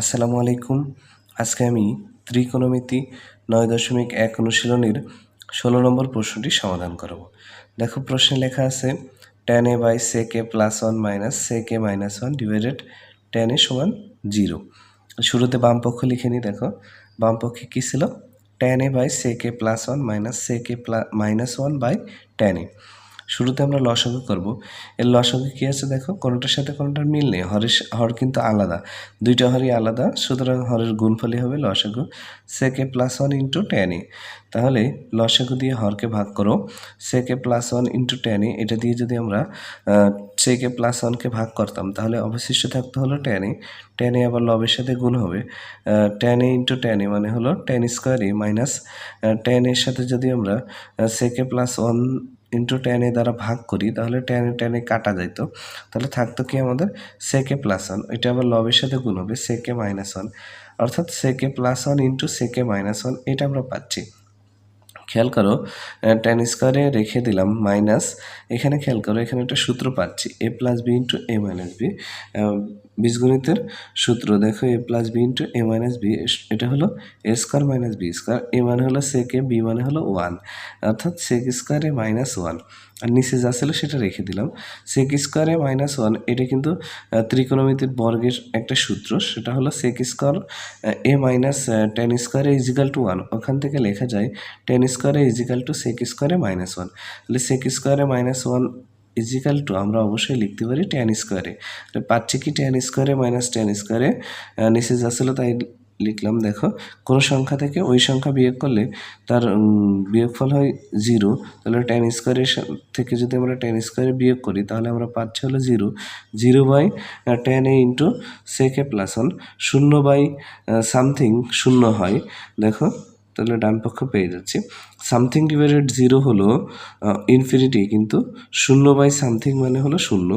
আসসালামু আলাইকুম। আজকে আমি ত্রিকোণমিতি নয় দশমিক এক অনুশীলনীর ষোলো নম্বর প্রশ্নটি সমাধান করব। দেখো প্রশ্নে লেখা আছে tan A by sec A plus one minus sec A minus one divided tan A সমান জিরো শুরুতে বাম পক্ষ লিখে নিই দেখো। বাম পক্ষে কী ছিল? Tan A by sec A plus one minus sec A plus minus one by tan A শুরুতে আমরা লসাগু করব। এর লসাগু কী আছে দেখো? কোনোটার সাথে কোনোটার মিল নেই। হরের হর কিন্তু আলাদা। দুইটা হরই আলাদা, সুতরাং হরের গুণফলই হবে লসাগু। সেকে প্লাস ওয়ান ইন্টু টেন তাহলে লসাগু দিয়ে হরকে ভাগ করো। সেকে প্লাস ওয়ান ইন্টু টেন এটা দিয়ে যদি আমরা সেকে প্লাস ওয়ানকে ভাগ করতাম, তাহলে অবশিষ্ট থাকতে হলো টেন টেনে আবার লবের সাথে গুণ হবে। এ ইন্টু টেন মানে হলো টেন স্কোয়ার মাইনাস টেন এর সাথে যদি আমরা সেকে প্লাস ওয়ান ইন্টু টেনে দ্বারা ভাগ করি, তাহলে টেনে টেনে কাটা যাইতো তাহলে থাকতো কি আমাদের? সেকে প্লাস ওয়ান এটা আবার লবের সাথে গুণ হবে সেকে মাইনাস ওয়ান অর্থাৎ sec A plus one into sec A minus one এটা আমরা পাচ্ছি। খেয়াল করো টেন স্কোয়ারে রেখে দিলাম মাইনাস এখানে খেয়াল করো, এখানে একটা সূত্র পাচ্ছি A plus B into A minus B বীজগণিতের সূত্র। দেখো A plus B into A minus B এটা হলো A square minus B square এ মানে হলো সেকে বি মানে হলো ওয়ান অর্থাৎ সেক স্কোয়ারে মাইনাস ওয়ান আর নিচে যা ছিল সেটা রেখে দিলাম। সেক স্কোয়ারে মাইনাস ওয়ান এটা কিন্তু ত্রিকোণমিতির বর্গের একটা সূত্র। সেটা হলো sec square A minus tan square A equal to one ওখান থেকে লেখা যায় টেন স্কোয়ারে ইজিক্যাল টু সেক স্কোয়ারে মাইনাস ওয়ান তাহলে সেক স্কোয়ারে মাইনাস ওয়ান ইজিক্যাল টু আমরা অবশ্যই লিখতে পারি টেন স্কোয়ারে পাচ্ছি কি টেন স্কোয়ারে মাইনাস টেন স্কোয়ারে নিচে যা তাই লিখলাম, দেখো। কোনো সংখ্যা থেকে ওই সংখ্যা বিয়োগ করলে তার বিয়োগফল হয় জিরো তাহলে টেন স্কোয়ারের থেকে যদি আমরা টেন স্কোয়ারে বিয়োগ করি, তাহলে আমরা পাচ্ছি হলো zero zero by tan A into sec A plus one শূন্য বাই সামথিং শূন্য হয়। দেখো। তাহলে ডান পক্ষ পেয়ে যাচ্ছি। সামথিং ডিভাইডেড জিরো হলো ইনফিনিটি কিন্তু শূন্য বাই সামথিং মানে হলো শূন্য।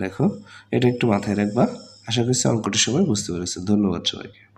দেখো, এটা একটু মাথায় রাখবা। আশা করছি অঙ্কটির সময় বুঝতে পেরেছে। ধন্যবাদ সবাইকে।